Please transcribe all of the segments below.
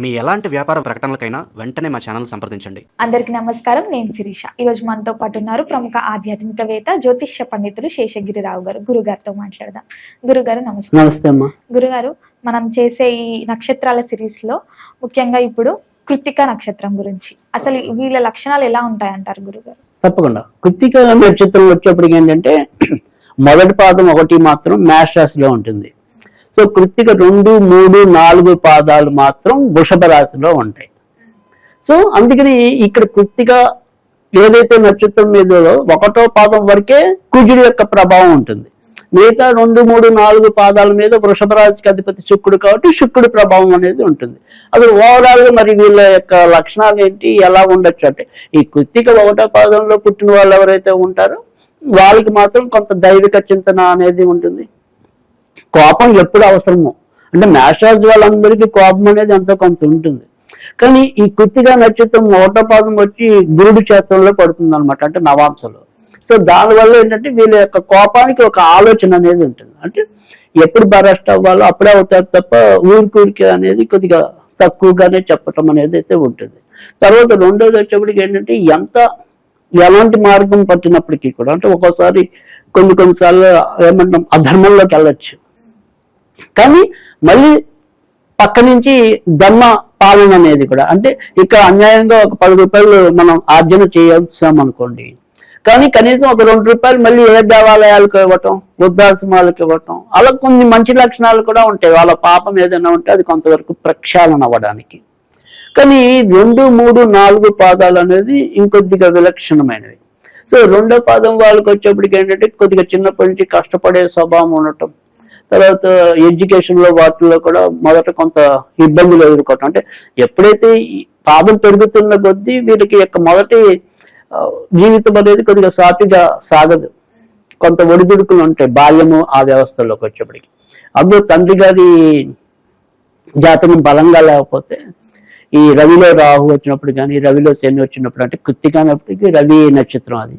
మీ ఎలాంటి వ్యాపార ప్రకటనలకైనా వెంటనే మా ఛానల్ సంప్రదించండి. అందరికీ నమస్కారం నేను శిరీష. ఈరోజు మనతో పాటు ఉన్నారు ప్రముఖ ఆధ్యాత్మికవేత్త జ్యోతిష్య పండితులు శేషగిరిరావు గారు. గురుగారితో మాట్లాడదాం. గురుగారు నమస్కారం నమస్తే అమ్మా. గురుగారు మనం చేసే ఈ నక్షత్రాల సిరీస్లో ముఖ్యంగా ఇప్పుడు కృత్తిక నక్షత్రం గురించి. అసలు వీళ్ళ లక్షణాలు ఎలా ఉంటాయంటారు గురుగారు? తప్పకుండా. కృత్తిక నక్షత్రం వచ్చేప్పటికి ఏంటంటే మొదటి పాదం ఒకటి మాత్రం మేష రాశిలో ఉంటుంది. సో కృత్తిక రెండు మూడు నాలుగు పాదాలు మాత్రం వృషభ రాశిలో ఉంటాయి. సో అందుకని ఇక్కడ కృత్తిక ఏదైతే నక్షత్రం మీద ఒకటో పాదం వరకే కుజుడి యొక్క ప్రభావం ఉంటుంది. మిగతా రెండు మూడు నాలుగు పాదాల మీద వృషభ రాశికి అధిపతి శుక్రుడు కాబట్టి శుక్రుడి ప్రభావం అనేది ఉంటుంది. అసలు ఓవరాల్ మరి వీళ్ళ యొక్క లక్షణాలు ఏంటి ఎలా ఉండొచ్చు అంటే ఈ కృత్తిక ఒకటో పాదంలో పుట్టిన వాళ్ళు ఎవరైతే ఉంటారో వాళ్ళకి మాత్రం కొంత దైవిక చింతన అనేది ఉంటుంది. కోపం ఎప్పుడు అవసరమో. అంటే మేషరాజు వాళ్ళందరికీ కోపం అనేది ఎంతో కొంత ఉంటుంది. కానీ ఈ కృతిగా నక్షత్రం ఒకటో పాదం వచ్చి గురుడు చేతంలో పడుతుంది అనమాట అంటే నవాంశలో. సో దానివల్ల ఏంటంటే వీళ్ళ యొక్క కోపానికి ఒక ఆలోచన అనేది ఉంటుంది. అంటే ఎప్పుడు బరెస్ట్ అవ్వాలో అప్పుడే అవుతారు తప్ప ఊరికూరికి అనేది కొద్దిగా తక్కువగానే చెప్పటం అనేది అయితే ఉంటుంది. తర్వాత రెండోది వచ్చేప్పటికి ఏంటంటే ఎంత ఎలాంటి మార్గం పట్టినప్పటికీ కూడా అంటే ఒక్కోసారి కొన్ని కొన్నిసార్లు ఏమంటాం అధర్మంలోకి వెళ్ళచ్చు. కానీ మళ్ళీ పక్క నుంచి ధర్మ పాలన అనేది కూడా అంటే ఇక్కడ అన్యాయంగా ఒక పది రూపాయలు మనం ఆర్జన చేయొచ్చాం అనుకోండి. కానీ కనీసం ఒక రెండు రూపాయలు మళ్ళీ ఏ దేవాలయాలకు ఇవ్వటం వృద్ధాశ్రమాలకు ఇవ్వటం అలా కొన్ని మంచి లక్షణాలు కూడా ఉంటాయి. వాళ్ళ పాపం ఏదైనా ఉంటే అది కొంతవరకు ప్రక్షాళన అవ్వడానికి. కానీ రెండు మూడు నాలుగు పాదాలు అనేది ఇంకొద్దిగా విలక్షణమైనవి. సో రెండో పాదం వాళ్ళకి వచ్చేప్పటికి ఏంటంటే కొద్దిగా చిన్నప్పటి నుంచి కష్టపడే స్వభావం ఉండటం తర్వాత ఎడ్యుకేషన్లో వాటిల్లో కూడా మొదట కొంత ఇబ్బందులు ఎదుర్కోవటం. అంటే ఎప్పుడైతే పాపం పెరుగుతున్న కొద్దీ వీటికి యొక్క మొదటి జీవితం అనేది కొద్దిగా సాఫీగా సాగదు. కొంత ఒడిదుడుకులు ఉంటాయి బాల్యము ఆ వ్యవస్థలోకి వచ్చేప్పటికి. అందులో తండ్రి గారి జాతకం బలంగా లేకపోతే ఈ రవిలో రాహు వచ్చినప్పుడు కానీ రవిలో శని వచ్చినప్పుడు అంటే కృత్తికానప్పటికీ రవి నక్షత్రం అది.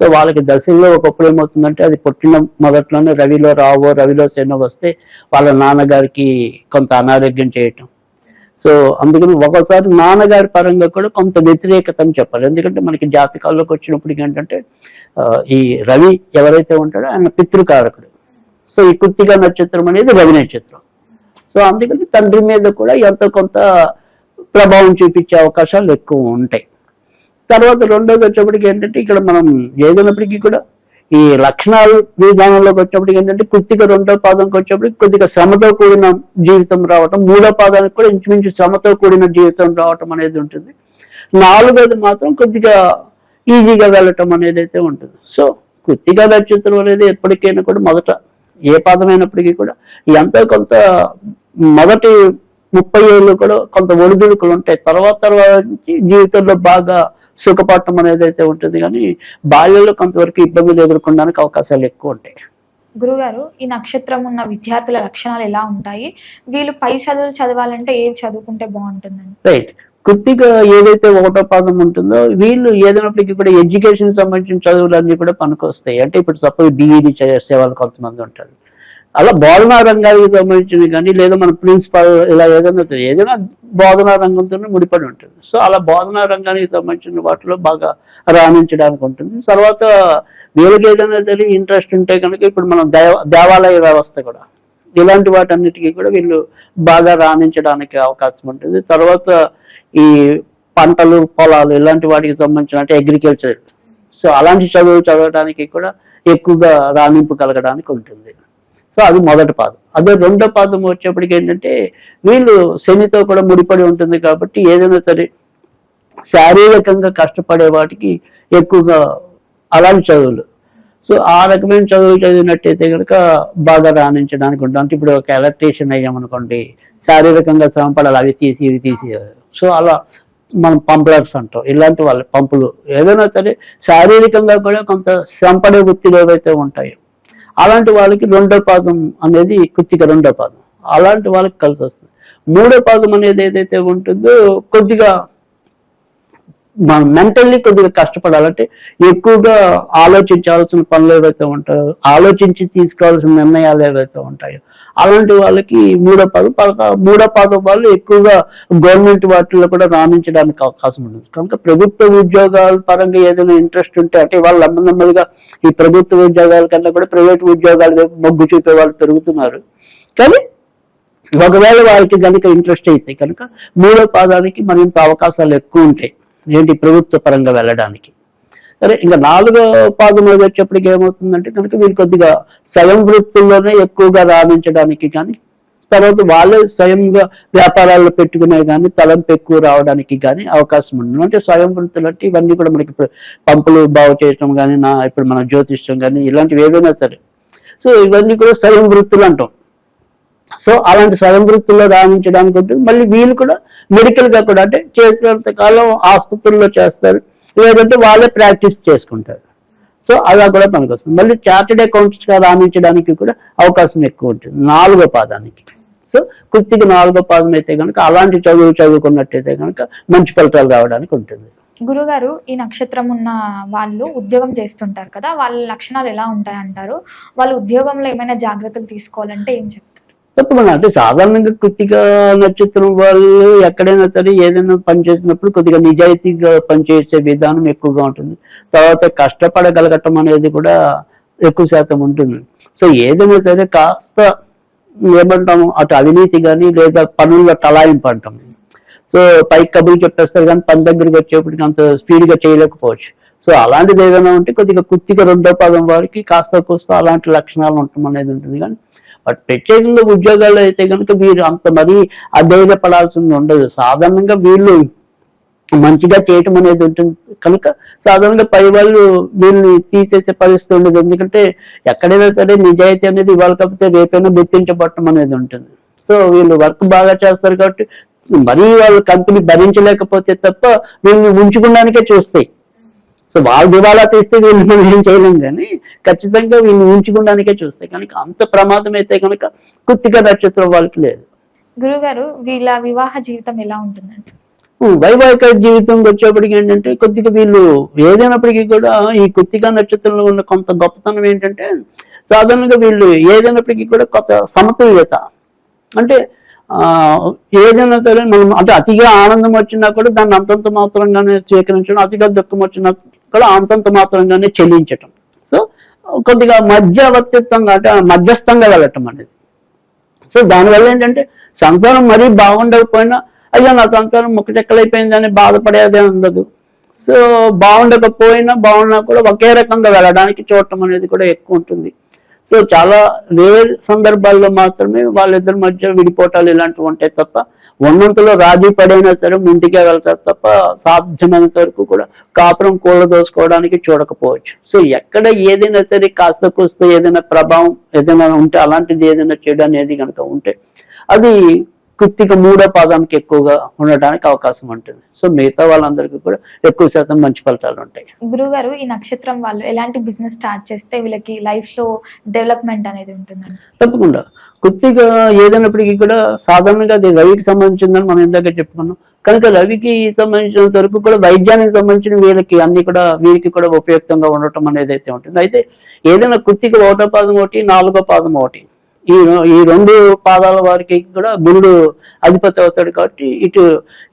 సో వాళ్ళకి దశలో ఒకప్పుడు ఏమవుతుందంటే అది పుట్టిన మొదట్లోనే రవిలో రావో రవిలో శనో వస్తే వాళ్ళ నాన్నగారికి కొంత అనారోగ్యం చేయటం. సో అందుకని ఒకసారి నాన్నగారి పరంగా కూడా కొంత వ్యతిరేకత అని చెప్పాలి. ఎందుకంటే మనకి జాతకాల్లోకి వచ్చినప్పటికి ఏంటంటే ఈ రవి ఎవరైతే ఉంటాడో ఆయన పితృకారకుడు. సో ఈ కుత్తిగా నక్షత్రం అనేది రవి నక్షత్రం. సో అందుకని తండ్రి మీద కూడా ఎంతో కొంత ప్రభావం చూపించే అవకాశాలు ఎక్కువ ఉంటాయి. తర్వాత రెండోది వచ్చేప్పటికి ఏంటంటే ఇక్కడ మనం ఏదైనప్పటికీ కూడా ఈ లక్షణాలు విధానంలోకి వచ్చేప్పటికి ఏంటంటే కృతిక రెండో పాదంకి వచ్చేప్పటికి కొద్దిగా శ్రమతో కూడిన జీవితం రావటం మూడో పాదానికి కూడా ఇంచుమించు శ్రమతో కూడిన జీవితం రావటం అనేది ఉంటుంది. నాలుగోది మాత్రం కొద్దిగా ఈజీగా వెళ్ళటం అనేది అయితే ఉంటుంది. సో కృతిక నక్షత్రం అనేది ఎప్పటికైనా కూడా మొదట ఏ పాదమైనప్పటికీ కూడా ఎంతో కొంత మొదటి ముప్పై ఏళ్ళు కూడా కొంత ఒడిదుడుకులు ఉంటాయి. తర్వాత తర్వాత జీవితంలో బాగా సుఖపడటం అనేది అయితే ఉంటుంది కానీ బాల్యంలో కొంతవరకు ఇబ్బందులు ఎదుర్కొనడానికి అవకాశాలు ఎక్కువ ఉంటాయి. గురుగారు ఈ నక్షత్రం ఉన్న విద్యార్థుల లక్షణాలు ఎలా ఉంటాయి? వీళ్ళు పై చదువులు చదవాలంటే ఏవి చదువుకుంటే బాగుంటుందని? రైట్ కొద్దిగా ఏదైతే ఒకటో పాదం ఉంటుందో వీళ్ళు ఏదైనప్పటికీ కూడా ఎడ్యుకేషన్ సంబంధించిన చదువులన్నీ కూడా పనికొస్తాయి. అంటే ఇప్పుడు సపోజ్ డిఈడి చేసే వాళ్ళు కొంతమంది ఉంటారు. అలా బోధనా రంగానికి సంబంధించినవి కానీ లేదా మన ప్రిన్సిపాల్ ఇలా ఏదైనా సరే, ఏదైనా బోధనా రంగంతోనే ముడిపడి ఉంటుంది. సో అలా బోధనా రంగానికి సంబంధించిన వాటిలో బాగా రాణించడానికి ఉంటుంది. తర్వాత వీళ్ళకి ఏదైనా తెలియ ఇంట్రెస్ట్ ఉంటే కనుక ఇప్పుడు మనం దేవ దేవాలయ వ్యవస్థ కూడా ఇలాంటి వాటన్నిటికీ కూడా వీళ్ళు బాగా రాణించడానికి అవకాశం ఉంటుంది. తర్వాత ఈ పంటలు పొలాలు ఇలాంటి వాటికి సంబంధించిన అంటే అగ్రికల్చర్ సో అలాంటి చదువు చదవడానికి కూడా ఎక్కువగా రాణింపు కలగడానికి ఉంటుంది. సో అది మొదటి పాదం. అదే రెండో పాదం వచ్చేప్పటికి ఏంటంటే వీళ్ళు శనితో కూడా ముడిపడి ఉంటుంది కాబట్టి ఏదైనా సరే శారీరకంగా కష్టపడే వాటికి ఎక్కువగా అలాంటి చదువులు. సో ఆ రకమైన చదువులు చదివినట్టయితే కనుక బాగా రాణించడానికి ఉంటుంది. అంటే ఇప్పుడు ఒక ఎలక్ట్రీషియన్ అయ్యామనుకోండి శారీరకంగా శ్రమ పడాలి అవి తీసి ఇవి తీసి. సో అలా మనం పంపులర్స్ అంటాం. ఇలాంటి వాళ్ళ పంపులు. ఏదైనా సరే శారీరకంగా కూడా కొంత శ్రమ వృత్తిలో ఏవైతే ఉంటాయో అలాంటి వాళ్ళకి రెండో పాదం అనేది కొద్దిగా రెండో పాదం. అలాంటి వాళ్ళకి కలిసి వస్తుంది. మూడో పాదం అనేది ఏదైతే ఉంటుందో కొద్దిగా మనం మెంటల్లీ కొద్దిగా కష్టపడాలంటే ఎక్కువగా ఆలోచించాల్సిన పనులు ఏవైతే ఉంటాయో ఆలోచించి తీసుకోవాల్సిన నిర్ణయాలు ఏవైతే ఉంటాయో అలాంటి వాళ్ళకి మూడో పదం మూడో పదం వాళ్ళు ఎక్కువగా గవర్నమెంట్ వాటిల్లో కూడా రాణించడానికి అవకాశం ఉంటుంది. కనుక ప్రభుత్వ ఉద్యోగాల పరంగా ఏదైనా ఇంట్రెస్ట్ ఉంటే అంటే వాళ్ళు నెమ్మది నెమ్మదిగా ఈ ప్రభుత్వ ఉద్యోగాల కన్నా కూడా ప్రైవేట్ ఉద్యోగాలు మొగ్గు చూపే వాళ్ళు పెరుగుతున్నారు. కానీ ఒకవేళ వాళ్ళకి కనుక ఇంట్రెస్ట్ అయితే కనుక మూడో పాదానికి మరింత అవకాశాలు ఎక్కువ ఉంటాయి. ఏంటి? ప్రభుత్వ పరంగా వెళ్ళడానికి. సరే ఇంకా నాలుగో పాదం మీద వచ్చేప్పటికి ఏమవుతుందంటే కనుక వీళ్ళు కొద్దిగా స్వయం వృత్తుల్లోనే ఎక్కువగా రాణించడానికి కానీ తర్వాత వాళ్ళే స్వయంగా వ్యాపారాల్లో పెట్టుకునే కానీ తలంపు ఎక్కువ రావడానికి కానీ అవకాశం ఉంది అంటే స్వయం వృత్తులు అంటే ఇవన్నీ కూడా మనకి పంపులు బాగు చేయటం కానీ నా ఇప్పుడు మన జ్యోతిష్యం కానీ ఇలాంటివి ఏవైనా సరే. సో ఇవన్నీ కూడా స్వయం వృత్తులు అంటాం. సో అలాంటి స్వయం వృత్తుల్లో రాణించడానికి ఉంటుంది. మళ్ళీ వీళ్ళు కూడా మెడికల్గా కూడా అంటే చేసినంత కాలం ఆసుపత్రుల్లో చేస్తారు. లేదంటే వాళ్ళే ప్రాక్టీస్ చేసుకుంటారు. సో అలా కూడా పనికొస్తుంది. మళ్ళీ చార్టెడ్ అకౌంట్స్గా రాణించడానికి కూడా అవకాశం ఎక్కువ ఉంటుంది. నాలుగో పాదానికి. సో కుర్తికి నాలుగో పాదం అయితే కనుక అలాంటి చదువు చదువుకున్నట్టయితే కనుక మంచి ఫలితాలు రావడానికి ఉంటుంది. గురుగారు ఈ నక్షత్రం ఉన్న వాళ్ళు ఉద్యోగం చేస్తుంటారు కదా వాళ్ళ లక్షణాలు ఎలా ఉంటాయంటారు? వాళ్ళు ఉద్యోగంలో ఏమైనా జాగ్రత్తలు తీసుకోవాలంటే ఏం చెప్తారు? తప్పకుండా. అంటే సాధారణంగా కృతిక నక్షత్రం వాళ్ళు ఎక్కడైనా సరే ఏదైనా పని చేసినప్పుడు కొద్దిగా నిజాయితీగా పనిచేసే విధానం ఎక్కువగా ఉంటుంది. తర్వాత కష్టపడగలగటం అనేది కూడా ఎక్కువ శాతం ఉంటుంది. సో ఏదైనా సరే కాస్త ఏమంటాము అటు అవినీతి కానీ లేదా పనుల్లో తలాయింపు అంటాం సో పైకి కబుర్లు చెప్పేస్తారు కానీ పని దగ్గరికి వచ్చేప్పటికి అంత స్పీడ్గా చేయలేకపోవచ్చు. సో అలాంటిది ఏదైనా ఉంటే కొద్దిగా కుర్తిగా రెండో పదం వారికి కాస్త కూస్త అలాంటి లక్షణాలు ఉండటం అనేది ఉంటుంది. కానీ బట్ ప్రత్యేకంగా ఉద్యోగాల్లో అయితే కనుక వీరు అంత మరీ అధైర్యపడాల్సింది ఉండదు. సాధారణంగా వీళ్ళు మంచిగా చేయటం అనేది ఉంటుంది. కనుక సాధారణంగా పై వాళ్ళు వీళ్ళని తీసేసే పరిస్థితి ఉండదు. ఎందుకంటే ఎక్కడైనా సరే నిజాయితీ అనేది ఇవాళ కాకపోతే రేపైనా గుర్తించబడటం అనేది ఉంటుంది. సో వీళ్ళు వర్క్ బాగా చేస్తారు కాబట్టి మరీ వాళ్ళు కంపెనీ భరించలేకపోతే తప్ప వీళ్ళని ఉంచుకోవడానికే చూస్తాయి. సో వాళ్ళు దివాలా తీస్తే వీళ్ళు ఏం చేయలేం కానీ ఖచ్చితంగా వీళ్ళు ఉంచుకోవడానికే చూస్తాయి. కనుక అంత ప్రమాదం అయితే కనుక కుత్తిక నక్షత్రం వాళ్ళకి లేదు. గురుగారు వీళ్ళ వివాహ జీవితం ఎలా ఉంటుందంట వైవాహిక జీవితం వచ్చేప్పటికి ఏంటంటే కొద్దిగా వీళ్ళు ఏదైనప్పటికీ కూడా ఈ కుత్తిక నక్షత్రంలో ఉన్న కొంత గొప్పతనం ఏంటంటే సాధారణంగా వీళ్ళు ఏదైనప్పటికీ కూడా కొత్త సమతుల్యత. అంటే ఆ, ఏదైనా సరే మనం అంటే అతిగా ఆనందం వచ్చినా కూడా దాన్ని అంతంత మాత్రంగానే స్వీకరించడం అతిగా దుఃఖం వచ్చినా కూడా అంతంత మాత్రంగానే చెల్లించటం. సో కొద్దిగా మధ్యవర్తిత్వంగా అంటే మధ్యస్థంగా వెళ్ళటం అనేది. సో దానివల్ల ఏంటంటే సంసారం మరీ బాగుండకపోయినా అయ్యో నా సంసారం ముక్కచెక్కలైపోయిందని బాధపడేదే ఉండదు. సో బాగుండకపోయినా బాగున్నా కూడా ఒకే రకంగా వెళ్ళడానికి చూడటం అనేది కూడా ఎక్కువ ఉంటుంది. సో చాలా రేర్ సందర్భాల్లో మాత్రమే వాళ్ళిద్దరి మధ్య విడిపోవటాలు ఇలాంటివి ఉంటాయి తప్ప ఉన్నంతలో రాజీ పడైనా సరే ముందుకే వెళ్తారు తప్ప సాధ్యమైనంత వరకు కూడా కాపురం కూల దోసుకోవడానికి చూడకపోవచ్చు. సో ఎక్కడ ఏదైనా సరే కాస్త కూస్త ఏదైనా ప్రభావం ఏదైనా ఉంటే అలాంటిది ఏదైనా చేయడం అనేది కనుక ఉంటే అది కృత్తిక మూడో పాదానికి ఎక్కువగా ఉండడానికి అవకాశం ఉంటుంది. సో మిగతా వాళ్ళందరికీ కూడా ఎక్కువ శాతం మంచి ఫలితాలు ఉంటాయి. గురుగారు ఈ నక్షత్రం వాళ్ళు ఎలాంటి బిజినెస్ స్టార్ట్ చేస్తే వీళ్ళకి లైఫ్లో డెవలప్మెంట్ అనేది ఉంటుందండి? తప్పకుండా. కొద్దిగా ఏదైనప్పటికీ కూడా సాధారణంగా అది రవికి సంబంధించిందని మనం ఇందాక చెప్పుకున్నాం. కనుక రవికి సంబంధించినంత వరకు కూడా వైద్యానికి సంబంధించిన వీళ్ళకి అన్ని కూడా వీరికి కూడా ఉపయుక్తంగా ఉండటం అనేది అయితే ఉంటుంది. అయితే ఏదైనా కుత్తికి ఒకటో పాదం ఒకటి నాలుగో పాదం ఒకటి. ఈ ఈ రెండు పాదాల వారికి కూడా గురుడు అధిపతి అవుతాడు కాబట్టి ఇటు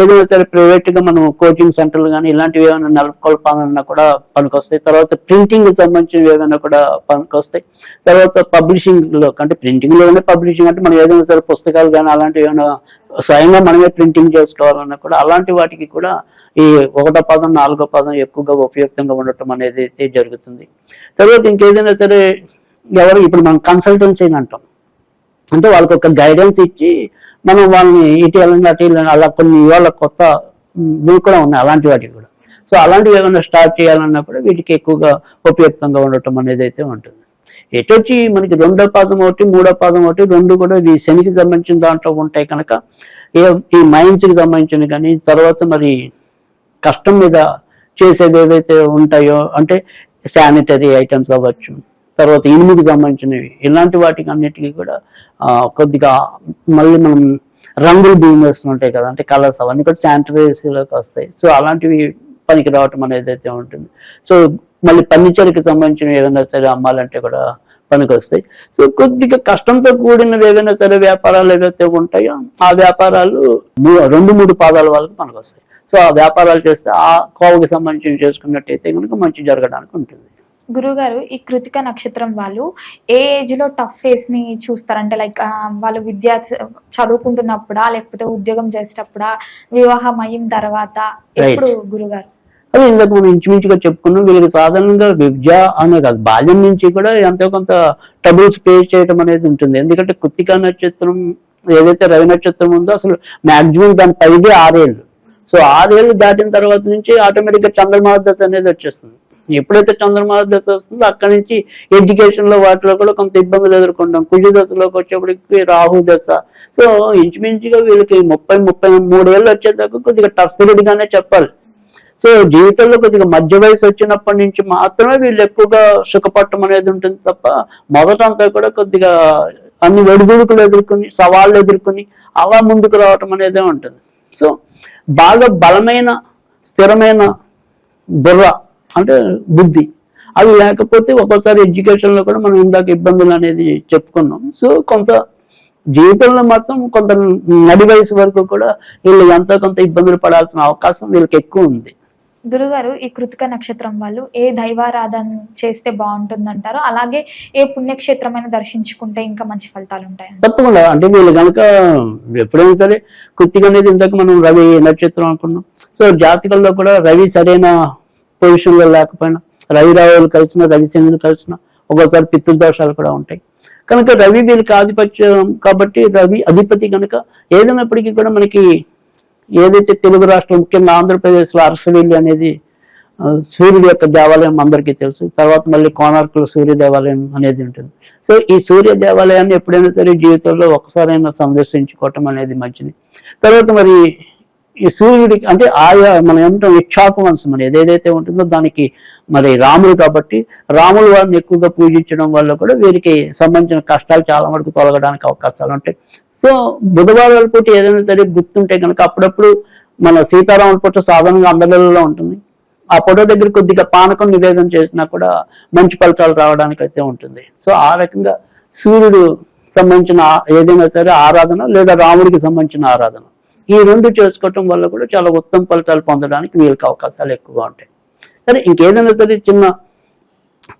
ఏదైనా సరే ప్రైవేట్గా మనం కోచింగ్ సెంటర్లు కానీ ఇలాంటివి ఏమైనా నెలకొల్పాలన్నా కూడా పనికొస్తాయి. తర్వాత ప్రింటింగ్ సంబంధించినవి ఏమైనా కూడా పనికొస్తాయి. తర్వాత పబ్లిషింగ్లో అంటే ప్రింటింగ్లో కానీ పబ్లిషింగ్ అంటే మనం ఏదైనా సరే పుస్తకాలు కానీ అలాంటివి ఏమైనా స్వయంగా మనమే ప్రింటింగ్ చేసుకోవాలన్నా కూడా అలాంటి వాటికి కూడా ఈ ఒకటో పదం నాలుగో పదం ఎక్కువగా ఉపయుక్తంగా ఉండటం అనేది అయితే జరుగుతుంది. తర్వాత ఇంకేదైనా సరే ఎవరు ఇప్పుడు మనం కన్సల్టెన్సీ అంటాం. అంటే వాళ్ళకి ఒక గైడెన్స్ ఇచ్చి మనం వాళ్ళని ఇటు వెళ్ళండి అటు వెళ్ళండి అలా కొన్ని ఇవాళ కొత్త ఇవి కూడా ఉన్నాయి అలాంటి వాటికి కూడా. సో అలాంటివి ఏమైనా స్టార్ట్ చేయాలన్నా కూడా వీటికి ఎక్కువగా ఉపయుక్తంగా ఉండటం అనేది అయితే ఉంటుంది. ఎటొచ్చి మనకి రెండో పాదం ఒకటి మూడో పాదం ఒకటి రెండు కూడా ఈ శనికి సంబంధించిన దాంట్లో ఉంటాయి కనుక ఏ- ఈ మైండ్స్కి సంబంధించిన కానీ తర్వాత మరి కష్టం మీద చేసేవి ఏవైతే ఉంటాయో అంటే శానిటరీ ఐటమ్స్ అవ్వచ్చు తర్వాత ఇనుముకి సంబంధించినవి ఇలాంటి వాటికి అన్నిటికీ కూడా కొద్దిగా మళ్ళీ మనం రంగులు బిజినెస్ ఉంటాయి కదా అంటే కలర్స్ అవన్నీ కూడా శానిటరీస్లోకి వస్తాయి. సో అలాంటివి పనికి రావటం అనేది అయితే ఉంటుంది. సో మళ్ళీ ఫర్నిచర్కి సంబంధించిన ఏదైనా సరే అమ్మాలంటే కూడా పనికొస్తాయి సో కొద్దిగా కష్టంతో కూడినవి ఏవైనా సరే వ్యాపారాలు ఏవైతే ఉంటాయో ఆ వ్యాపారాలు రెండు మూడు పాదాల వాళ్ళకి పనికి వస్తాయి. సో ఆ వ్యాపారాలు చేస్తే ఆ కోవకి సంబంధించి చేసుకున్నట్టయితే కనుక మంచి జరగడానికి ఉంటుంది. గురుగారు ఈ కృతిక నక్షత్రం వాళ్ళు ఏ ఏజ్లో టఫ్ ఫేస్ని చూస్తారంటే లైక్ వాళ్ళు విద్య చదువుకుంటున్నప్పుడా లేకపోతే ఉద్యోగం చేసేటప్పుడా వివాహం అయిన తర్వాత ఎప్పుడు గురుగారు? అది ఇందాక మనం ఇంచుమించుగా చెప్పుకున్నాం వీళ్ళకి సాధారణంగా విద్య అనే కాదు బాల్యం నుంచి కూడా ఎంతో కొంత ట్రబుల్స్ ఫేస్ చేయడం అనేది ఉంటుంది. ఎందుకంటే కుత్తికా నక్షత్రం ఏదైతే రవి నక్షత్రం ఉందో అసలు మాక్సిమం దాని పైదే ఆరేళ్ళు. సో ఆరేళ్ళు దాటిన తర్వాత నుంచి ఆటోమేటిక్గా చంద్రమాన దశ అనేది వచ్చేస్తుంది. ఎప్పుడైతే చంద్రమాన దశ వస్తుందో అక్కడి నుంచి ఎడ్యుకేషన్లో వాటిలో కూడా కొంత ఇబ్బందులు ఎదుర్కొంటాం. కుజ దశలోకి వచ్చేప్పటికి రాహు దశ. సో ఇంచుమించుగా వీళ్ళకి ముప్పై ముప్పై మూడు వేలు వచ్చేదాకా కొద్దిగా టఫ్ పీరియడ్ గానే చెప్పాలి. సో జీవితంలో కొద్దిగా మధ్య వయసు వచ్చినప్పటి నుంచి మాత్రమే వీళ్ళు ఎక్కువగా సుఖపట్టం అనేది ఉంటుంది తప్ప మొదట అంతా కూడా కొద్దిగా అన్ని ఒడిదుడుకులు ఎదుర్కొని సవాళ్ళు ఎదుర్కొని అలా ముందుకు రావటం అనేది ఉంటుంది. సో బాగా బలమైన స్థిరమైన బుర్ర అంటే బుద్ధి. అవి లేకపోతే ఒక్కోసారి ఎడ్యుకేషన్లో కూడా మనం ఇందాక ఇబ్బందులు అనేది చెప్పుకున్నాం. సో కొంత జీవితంలో మాత్రం కొంత నడి వయసు వరకు కూడా వీళ్ళు ఎంతో కొంత ఇబ్బందులు పడాల్సిన అవకాశం వీళ్ళకి ఎక్కువ ఉంది. గురుగారు ఈ కృతిక నక్షత్రం వాళ్ళు ఏ దైవారాధన చేస్తే బాగుంటుందంటారు అలాగే ఏ పుణ్యక్షేత్రమైన దర్శించుకుంటే ఇంకా మంచి ఫలితాలు ఉంటాయి తప్పకుండా. అంటే వీళ్ళు కనుక ఎప్పుడైనా సరే కుత్తిగా అనేది ఇంతకు మనం రవి నక్షత్రం అనుకున్నాం. సో జాతకంలో కూడా రవి సరైన పొజిషన్లో లేకపోయినా రవి రావులు కలిసిన రవిచంద్రులు కలిసినా ఒక్కోసారి పితృదోషాలు కూడా ఉంటాయి. కనుక రవి వీళ్ళకి ఆధిపత్యం కాబట్టి రవి అధిపతి కనుక ఏదైనప్పటికీ కూడా మనకి ఏదైతే తెలుగు రాష్ట్రం ముఖ్యంగా ఆంధ్రప్రదేశ్లో అరసవెల్లి అనేది సూర్యుడు సూర్యుడి యొక్క దేవాలయం అందరికీ తెలుసు. తర్వాత మళ్ళీ కోనార్కుల సూర్య దేవాలయం అనేది ఉంటుంది. సో ఈ సూర్య దేవాలయాన్ని ఎప్పుడైనా సరే జీవితంలో ఒకసారైనా సందర్శించుకోవటం అనేది మంచిది. తర్వాత మరి ఈ సూర్యుడికి అంటే ఆయా మనం ఏమంటాం ఇక్షాకు వంశం అని ఏదైతే ఉంటుందో దానికి మరి రాముడు కాబట్టి రాముడు వారిని ఎక్కువగా పూజించడం వల్ల కూడా వీరికి సంబంధించిన కష్టాలు చాలా వరకు తొలగడానికి అవకాశాలు ఉంటాయి. సో బుధవారాల పూట ఏదైనా సరే గుర్తుంటే కనుక అప్పుడప్పుడు మన సీతారాముల పూట సాధారణంగా అందరిలో ఉంటుంది. ఆ ఫోటో దగ్గర కొద్దిగా పానకం నివేదన చేసినా కూడా మంచి ఫలితాలు రావడానికి అయితే ఉంటుంది. సో ఆ రకంగా సూర్యుడు సంబంధించిన ఏదైనా సరే ఆరాధన లేదా రాముడికి సంబంధించిన ఆరాధన. ఈ రెండు చేసుకోవటం వల్ల కూడా చాలా ఉత్తమ ఫలితాలు పొందడానికి వీళ్ళకి అవకాశాలు ఎక్కువగా ఉంటాయి. సరే ఇంకేదైనా సరే చిన్న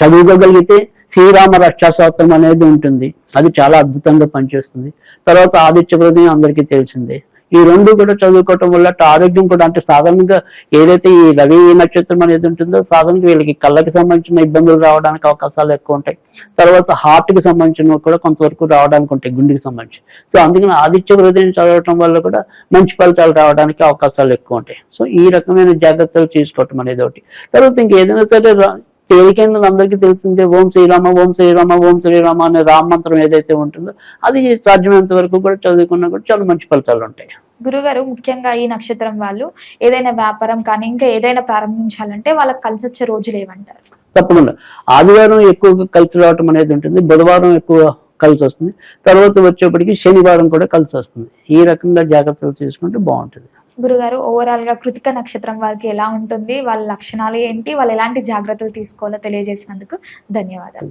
చదువుకోగలిగితే శ్రీరామ రక్షాశాస్త్రం అనేది ఉంటుంది. అది చాలా అద్భుతంగా పనిచేస్తుంది. తర్వాత ఆదిత్య హృదయం అందరికీ తెలిసిందే. ఈ రెండు కూడా చదువుకోవటం వల్ల ఆరోగ్యం కూడా అంటే సాధారణంగా ఏదైతే ఈ రవి నక్షత్రం అనేది ఉంటుందో సాధారణంగా వీళ్ళకి కళ్ళకి సంబంధించిన ఇబ్బందులు రావడానికి అవకాశాలు ఎక్కువ ఉంటాయి. తర్వాత హార్ట్కి సంబంధించినవి కూడా కొంతవరకు రావడానికి ఉంటాయి గుండెకి సంబంధించి. సో అందుకని ఆదిత్య హృదయం చదవటం వల్ల కూడా మంచి ఫలితాలు రావడానికి అవకాశాలు ఎక్కువ ఉంటాయి. సో ఈ రకమైన జాగ్రత్తలు తీసుకోవటం అనేది ఒకటి. తర్వాత ఇంకేదైనా సరే తేలికైన అందరికీ తెలిసిందే ఓం శ్రీరామ ఓం శ్రీరామ ఓం శ్రీరామ అనే రామ మంత్రం ఏదైతే ఉంటుందో అది సాధ్యమైనంత వరకు కూడా చదువుకున్నా కూడా చాలా మంచి ఫలితాలు ఉంటాయి. గురుగారు ముఖ్యంగా ఈ నక్షత్రం వాళ్ళు ఏదైనా వ్యాపారం కానీ ఇంకా ఏదైనా ప్రారంభించాలంటే వాళ్ళకి కలిసి వచ్చే రోజులు ఏమంటారు? తప్పకుండా. ఆదివారం ఎక్కువగా కలిసి రావటం అనేది ఉంటుంది బుధవారం ఎక్కువ కలిసి వస్తుంది తర్వాత వచ్చేప్పటికి శనివారం కూడా కలిసి వస్తుంది. ఈ రకంగా జాగ్రత్తలు తీసుకుంటే బాగుంటుంది. గురుగారు ఓవరాల్గా కృతిక నక్షత్రం వారికి ఎలా ఉంటుంది వాళ్ళ లక్షణాలు ఏంటి వాళ్ళు ఎలాంటి జాగ్రత్తలు తీసుకోవాలో తెలియజేసినందుకు ధన్యవాదాలు.